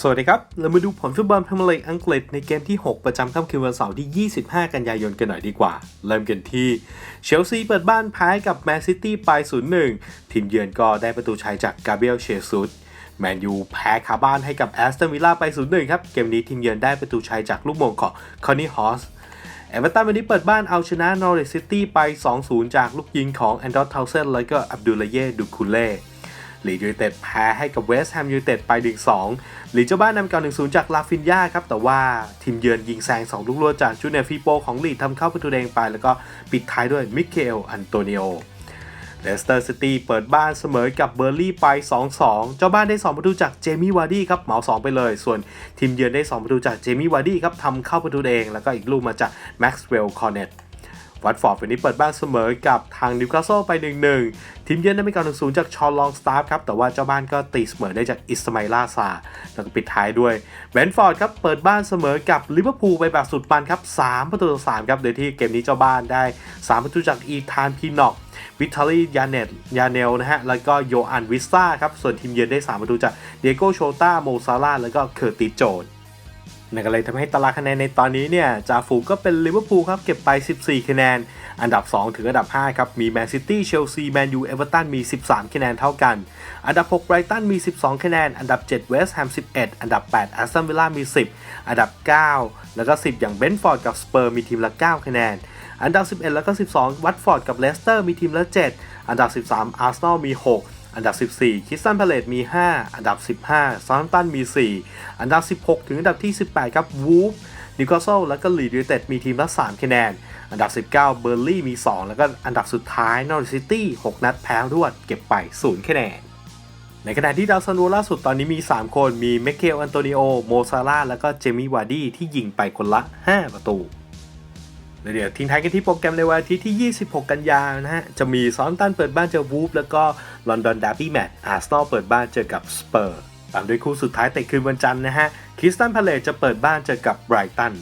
สวัสดีครับ เรามาดูผลฟุตบอลพรีเมียร์ลีกอังกฤษในเกมที่ 6 ประจำค่ำคืนวันเสาร์ที่ 25 กันยายนกันหน่อยดีกว่า เริ่มกันที่เชลซีเปิดบ้านแพ้กับแมนซิตี้ไป 0-1 ทีมเยือนก็ได้ประตูชัยจากกาเบรียลเชซุสแมนยูแพ้คาบ้านให้กับแอสตันวิลล่าไป 0-1 ครับ เกมนี้ทีมเยือนได้ประตูชัยจากลูกโมงของคอนนี่ฮอสเอเวอร์ตันวันนี้เปิดบ้านเอาชนะนอริสซิตี้ไป 2-0 จากลูกยิงของแอนดอร์เทาเซนและก็อับดุลลเย่ดูคูเล่ ลีดยูไนเต็ดแพ้ให้กับเวสต์แฮมยูไนเต็ดไป 1-2ลีเจ้าบ้านนำก่อน1-0 จากลาฟินยาครับ แต่ว่าทีมเยือนยิงแซง 2 ลูกรวดจากจูเนียร์ฟีโปของลีดทำเข้าประตูแดงไป แล้วก็ปิดท้ายด้วยมิเกลอันโตนิโอเลสเตอร์ซิตี้เปิดบ้านเสมอกับเบอร์ลี่ไป 2-2 เจ้าบ้านได้ 2 ประตูจากเจมี่วาร์ดี้ครับเหมา 2 ไปเลย ส่วนทีมเยือนได้ 2 ประตูจากเจมี่วาร์ดี้ครับทำเข้าประตูเอง แล้วก็อีกลูกมาจากแม็กซ์เวลล์คอร์เนต วัตฟอร์ดวันนี้เปิดบ้านเสมอกับทางนิวคาสเซิลไป 1-1 ทีมเยือนได้ไม่ก่อน1-0จากชอลลองสตาร์ครับ แต่ว่าเจ้าบ้านก็ตีเสมอได้จากอิสมาลาซา แล้วก็ปิดท้ายด้วยแบนฟอร์ดครับ เปิดบ้านเสมอกับลิเวอร์พูลไปแบบสุดมันครับ 3 ประตูต่อ3ครับ โดยที่เกมนี้เจ้าบ้านได้ 3 ประตูจากอีธานพีนอกวิทาลียาเนตยาเนลนะฮะ แล้วก็โยอันวิสตาครับ ส่วนทีมเยือนได้ 3 ประตูจากเดโกโชตาโมซาลาแล้วก็เคอร์ติโจน นั่นก็เลยทำให้ตารางคะแนนในตอนนี้เนี่ยจ่าฝูงก็เป็นลิเวอร์พูลครับเก็บไป 14 คะแนน อันดับ 2 ถึงอันดับ 5 ครับ มีแมนซิตี้เชลซีแมนยูเอเวอร์ตันมี 13 คะแนนเท่ากัน อันดับ 6 ไบรตันมี 12 คะแนน อันดับ 7 เวสต์แฮม 11 อันดับ 8 แอสตันวิลล่ามี 10 อันดับ 9 แล้วก็ 10 อย่างเบนฟอร์ดกับสเปอร์มีทีมละ 9 คะแนนอันดับ 11 แล้วก็ 12 วัตฟอร์ดกับเลสเตอร์มีทีมละ 7 อันดับ 13 อาร์เซนอลมี 6 อันดับ 14 คิสตันพาเลตมี 5 อันดับ 15ซา u ตันมี 4 อันดับ 16 ถึงอันดับที่ 18 ครับวูฟนิวคาสเซิลแล้วก็ลีดยูเต็ดมีทีมละ 3 คะแนน อันดับ 19 เบอร์ลี่มี 2 แล้วก็อันดับสุดท้ายนอริซิตี้ 6 นัดแพ้รวดเก็บไป 0 คะแนน ในขณะที่ดาวซันโวล่าสุดตอนนี้มี 3 คน มีเมเคลอันโตนิโอ โมซาร่า แล้วก็เจมี่วาร์ดี้ที่ยิงไปคนละ 5 ประตู เดี๋ยวทิ้งท้ายกันที่โปรแกรมในวันอาทิตย์ที่ 26 กันยายนนะฮะ จะมีซอนตันเปิดบ้านเจอวูฟแล้วก็ลอนดอนดาร์บี้แมตช์อาร์เซนอลเปิดบ้านเจอกับสเปอร์ตามด้วยคู่สุดท้ายแต่คืนวันจันทร์นะฮะคริสตันพาเลตจะเปิดบ้านเจอกับไบรตัน